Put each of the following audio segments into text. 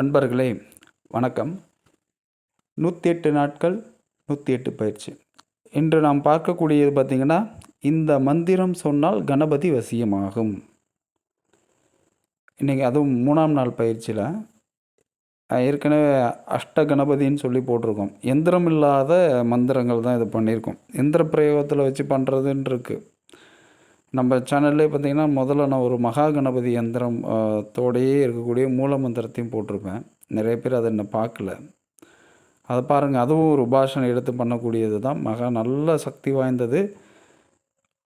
அன்பர்களே வணக்கம். நூற்றி எட்டு நாட்கள் நூற்றி எட்டு பயிற்சி. இன்று நாம் பார்க்கக்கூடியது பார்த்திங்கன்னா இந்த மந்திரம் சொன்னால் கணபதி வசியமாகும். இன்றைக்கி அதுவும் மூணாம் நாள் பயிற்சியில் ஏற்கனவே அஷ்ட கணபதின்னு சொல்லி போட்டிருக்கோம். எந்திரம் இல்லாத மந்திரங்கள் தான் இது பண்ணியிருக்கோம். எந்திர பிரயோகத்தில் வச்சு பண்ணுறதுன்னு இருக்குது நம்ம சேனல்லே பார்த்திங்கன்னா முதல்ல நான் ஒரு மகா கணபதி யந்திரம் தோடையே இருக்கக்கூடிய மூல மந்திரத்தையும் போட்டிருப்பேன். நிறைய பேர் அதை என்ன பார்க்கல. அதை பாருங்கள் அதுவும் ஒரு உபாசனை எடுத்து பண்ணக்கூடியது தான். மகா நல்ல சக்தி வாய்ந்தது.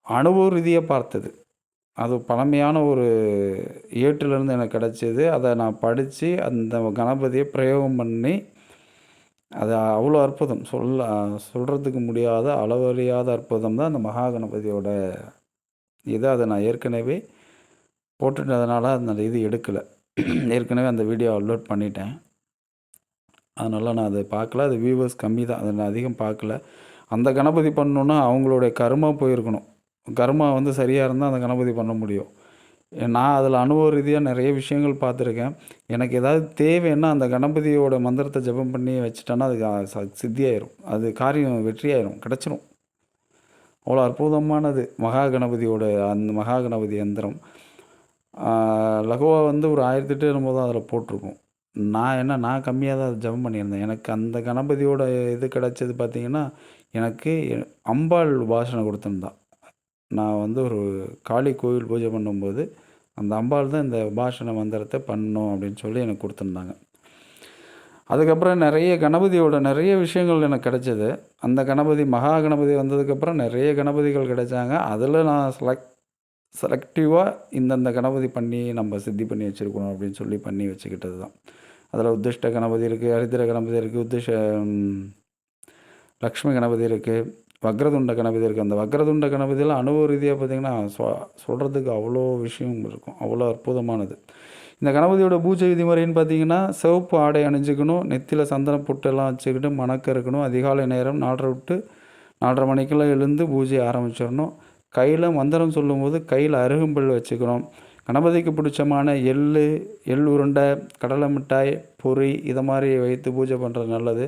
அனுபவ ரீதியாக பார்த்தது. அது பழமையான ஒரு ஏட்டிலேருந்து எனக்கு கிடச்சிது. அதை நான் படித்து அந்த கணபதியை பிரயோகம் பண்ணி அது அவ்வளோ அற்புதம். சொல்ல சொல்கிறதுக்கு முடியாத அளவறியாத அற்புதம் தான் அந்த மகா கணபதியோட இதை அதை நான் ஏற்கனவே போட்டுட்டதுனால அந்த இது எடுக்கலை. ஏற்கனவே அந்த வீடியோ அப்லோட் பண்ணிட்டேன். அதனால் நான் அதை பார்க்கல. அது வியூவர்ஸ் கம்மி தான். அதை நான் அதிகம் பார்க்கல. அந்த கணபதி பண்ணணுன்னா அவங்களுடைய கர்மா போயிருக்கணும். கர்மா வந்து சரியாக இருந்தால் அந்த கணபதி பண்ண முடியும். நான் அதில் அனுபவ ரீதியாக நிறைய விஷயங்கள் பார்த்துருக்கேன். எனக்கு ஏதாவது தேவைன்னா அந்த கணபதியோட மந்திரத்தை ஜெபம் பண்ணி வச்சுட்டேன்னா அது ச- சித்தியாயிரும் அது காரியம் வெற்றியாயிரும். கிடச்சிரும். அவ்வளோ அற்புதமானது. மகா கணபதியோட அந்த மகா கணபதி யந்திரம் லகுவா வந்து ஒரு ஆயிரத்தி எட்டு என்னமோ அதில் போட்டிருக்கோம். நான் என்ன நான் கம்மியாக தான் அதை ஜெபம் பண்ணியிருந்தேன். எனக்கு அந்த கணபதியோட இது கிடச்சது பார்த்திங்கன்னா எனக்கு அம்பாள் உபாசனை கொடுத்துருந்தான் நான் வந்து ஒரு காளி கோவில் பூஜை பண்ணும்போது அந்த அம்பாள் தான் இந்த உபாசன மந்திரத்தை பண்ணணும் அப்படின்னு சொல்லி எனக்கு கொடுத்துருந்தாங்க. அதுக்கப்புறம் நிறைய கணபதியோட நிறைய விஷயங்கள் எனக்கு கிடச்சிது. அந்த கணபதி மகா கணபதி வந்ததுக்கப்புறம் நிறைய கணபதிகள் கிடைச்சாங்க. அதில் நான் செலக்ட் செலக்டிவாக இந்தந்த கணபதி பண்ணி நம்ம சித்தி பண்ணி வச்சுருக்கணும் அப்படின்னு சொல்லி பண்ணி வச்சுக்கிட்டது தான். அதில் உத்திஷ்ட கணபதி இருக்குது ஹரித்திர கணபதி இருக்குது உத்திஷ லக்ஷ்மி கணபதி இருக்குது வக்ரதுண்ட கணபதி இருக்குது அந்த வக்ரதுண்ட கணபதியில் அனுபவ ரீதியாக பார்த்திங்கன்னா சொல்கிறதுக்கு அவ்வளோ விஷயம் இருக்கும். அவ்வளோ அற்புதமானது. இந்த கணபதியோட பூஜை விதிமுறைன்னு பார்த்தீங்கன்னா சிவப்பு ஆடை அணிஞ்சுக்கணும் நெத்தியில் சந்தன புட்டெல்லாம் வச்சுக்கிட்டு மணக்க இருக்கணும். அதிகாலை நேரம் நாலரை விட்டு நாலரை மணிக்கெல்லாம் எழுந்து பூஜை ஆரம்பிச்சிடணும். கையில் மந்திரம் சொல்லும்போது கையில் அருகம்புல் வச்சுக்கணும். கணபதிக்கு பிடிச்சமான எள் எள் உருண்டை கடலை மிட்டாய் பொரி இதை மாதிரி வைத்து பூஜை பண்ணுறது நல்லது.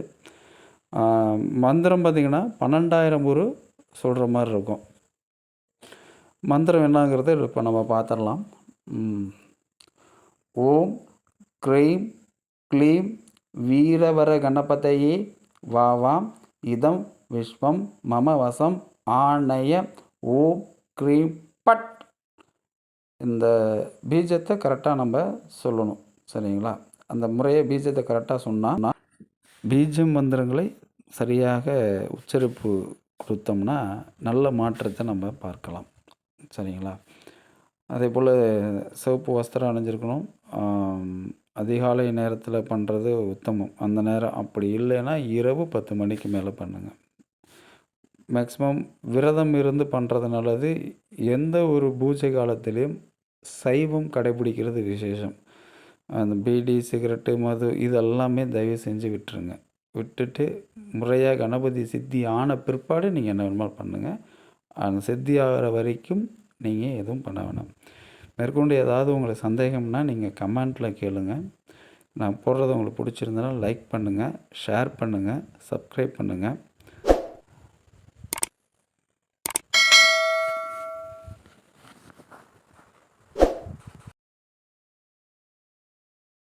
மந்திரம் பார்த்திங்கன்னா பன்னெண்டாயிரம் ஒரு சொல்கிற மாதிரி இருக்கும். மந்திரம் என்னங்கிறத இப்போ நம்ம பார்த்துடலாம். ஓம் க்ரீம் க்ளீம் வீரவர கணபதையே வாவாம். இதம் விஸ்வம் மம வசம் ஆணைய. ஓம் க்ரீம் பட். இந்த பீஜத்தை கரெக்டாக நம்ம சொல்லணும். சரிங்களா? அந்த முறையை பீஜத்தை கரெக்டாக சொன்னால் பீஜம் மந்திரங்களை சரியாக உச்சரிப்பு கொடுத்தோம்னா நல்ல மாற்றத்தை நம்ம பார்க்கலாம். சரிங்களா? அதே போல் சிவப்பு வஸ்திரம் அணிஞ்சிருக்கணும். அதிகாலை நேரத்தில் பண்ணுறது உத்தமம். அந்த நேரம் அப்படி இல்லைன்னா இரவு பத்து மணிக்கு மேலே பண்ணுங்கள் மேக்ஸிமம் விரதம் இருந்து பண்ணுறது நல்லது. எந்த ஒரு பூஜை காலத்திலையும் சைவம் கடைபிடிக்கிறது விசேஷம். அந்த பீடி சிகரெட்டு மது இதெல்லாமே தயவு செஞ்சு விட்டுருங்க. விட்டுட்டு முறையாக கணபதி சித்தி ஆன பிற்பாடு நீங்கள் என்ன பண்ணுங்கள் அந்த சித்தி ஆகிற வரைக்கும் நீங்கள் எதுவும் பண்ண வேணாம். மேற்கொண்டு ஏதாவது உங்களுக்கு சந்தேகம்னா நீங்கள் கமெண்ட்டில் கேளுங்க. நான் போடுறது உங்களுக்கு பிடிச்சிருந்தனா லைக் பண்ணுங்கள் ஷேர் பண்ணுங்கள் சப்ஸ்கிரைப் பண்ணுங்கள்